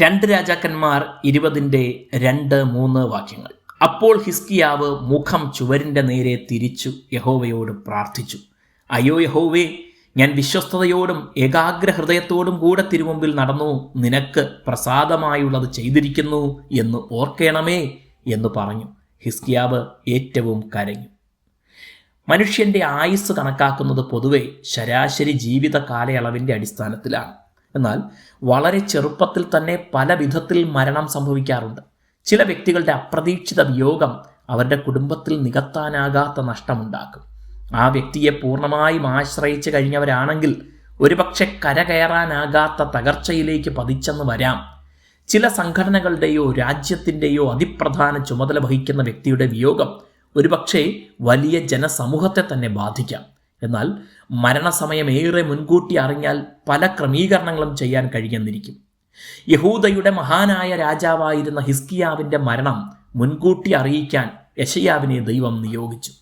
രണ്ട് രാജാക്കന്മാർ ഇരുപതിന്റെ രണ്ട് മൂന്ന് വാക്യങ്ങൾ. അപ്പോൾ ഹിസ്കിയാവ് മുഖം ചുവരിന്റെ നേരെ തിരിച്ചു യഹോവയോട് പ്രാർത്ഥിച്ചു. അയ്യോ യഹോവേ ഞാൻ വിശ്വസ്തയോടും ഏകാഗ്ര ഹൃദയത്തോടും കൂടെ തിരുമുമ്പിൽ നടന്നു. നിനക്ക് പ്രസാദമായുള്ളത് ചെയ്തിരിക്കുന്നു എന്ന് ഓർക്കണമേ എന്ന് പറഞ്ഞു. ഹിസ്കിയാവ് ഏറ്റവും കരഞ്ഞു. മനുഷ്യന്റെ ആയുസ് കണക്കാക്കുന്നത് പൊതുവെ ശരാശരി ജീവിത കാലയളവിന്റെ അടിസ്ഥാനത്തിലാണ്. എന്നാൽ വളരെ ചെറുപ്പത്തിൽ തന്നെ പല വിധത്തിൽ മരണം സംഭവിക്കാറുണ്ട്. ചില വ്യക്തികളുടെ അപ്രതീക്ഷിത വിയോഗം അവരുടെ കുടുംബത്തിൽ നികത്താനാകാത്ത നഷ്ടമുണ്ടാക്കും. ആ വ്യക്തിയെ പൂർണമായും ആശ്രയിച്ച് കഴിഞ്ഞവരാണെങ്കിൽ ഒരുപക്ഷെ കരകയറാനാകാത്ത തകർച്ചയിലേക്ക് പതിച്ചെന്ന് വരാം. ചില സംഘടനകളുടെയോ രാജ്യത്തിന്റെയോ അതിപ്രധാന ചുമതല വഹിക്കുന്ന വ്യക്തിയുടെ വിയോഗം ഒരുപക്ഷെ വലിയ ജനസമൂഹത്തെ തന്നെ ബാധിക്കാം. എന്നാൽ മരണസമയം ഏറെ മുൻകൂട്ടി അറിഞ്ഞാൽ പല ക്രമീകരണങ്ങളും ചെയ്യാൻ കഴിയുന്നിരിക്കും യഹൂദയുടെ മഹാനായ രാജാവായിരുന്ന ഹിസ്കിയാവിന്റെ മരണം മുൻകൂട്ടി അറിയിക്കാൻ യശയാവിനെ ദൈവം നിയോഗിച്ചു.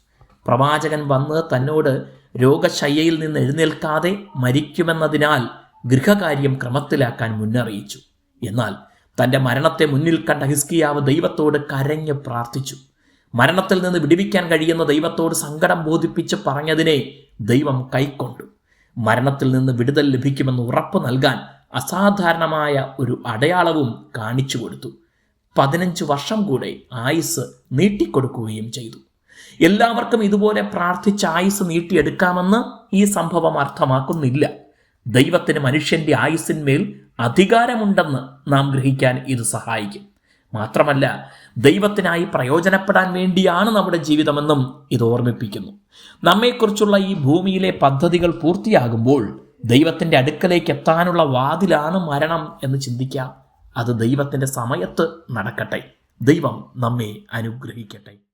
പ്രവാചകൻ വന്ന് തന്നോട് രോഗശയ്യയിൽ നിന്ന് എഴുന്നേൽക്കാതെ മരിക്കുമെന്നതിനാൽ ഗൃഹകാര്യം ക്രമത്തിലാക്കാൻ മുന്നറിയിച്ചു. എന്നാൽ തന്റെ മരണത്തെ മുന്നിൽ കണ്ട ഹിസ്കിയാവ് ദൈവത്തോട് കരഞ്ഞ് പ്രാർത്ഥിച്ചു. മരണത്തിൽ നിന്ന് വിടിവിക്കാൻ കഴിയുന്ന ദൈവത്തോട് സങ്കടം ബോധിപ്പിച്ച് പറഞ്ഞതിനെ ദൈവം കൈക്കൊണ്ടു. മരണത്തിൽ നിന്ന് വിടുതൽ ലഭിക്കുമെന്ന് ഉറപ്പ് നൽകാൻ അസാധാരണമായ ഒരു അടയാളവും കാണിച്ചു കൊടുത്തു. പതിനഞ്ച് വർഷം കൂടെ ആയുസ് നീട്ടിക്കൊടുക്കുകയും ചെയ്തു. എല്ലാവർക്കും ഇതുപോലെ പ്രാർത്ഥിച്ച് ആയുസ് നീട്ടിയെടുക്കാമെന്ന് ഈ സംഭവം അർത്ഥമാക്കുന്നില്ല. ദൈവത്തിന് മനുഷ്യന്റെ ആയുസ്സിന്മേൽ അധികാരമുണ്ടെന്ന് നാം ഗ്രഹിക്കാൻ ഇത് സഹായിക്കും. മാത്രമല്ല ദൈവത്തിനായി പ്രയോജനപ്പെടാൻ വേണ്ടിയാണ് നമ്മുടെ ജീവിതമെന്നും ഇത് ഓർമ്മിപ്പിക്കുന്നു. നമ്മെക്കുറിച്ചുള്ള ഈ ഭൂമിയിലെ പദ്ധതികൾ പൂർത്തിയാകുമ്പോൾ ദൈവത്തിന്റെ അടുക്കലേക്ക് എത്താനുള്ള വാതിലാണ് മരണം എന്ന് ചിന്തിക്കാം. അത് ദൈവത്തിന്റെ സമയത്ത് നടക്കട്ടെ. ദൈവം നമ്മെ അനുഗ്രഹിക്കട്ടെ.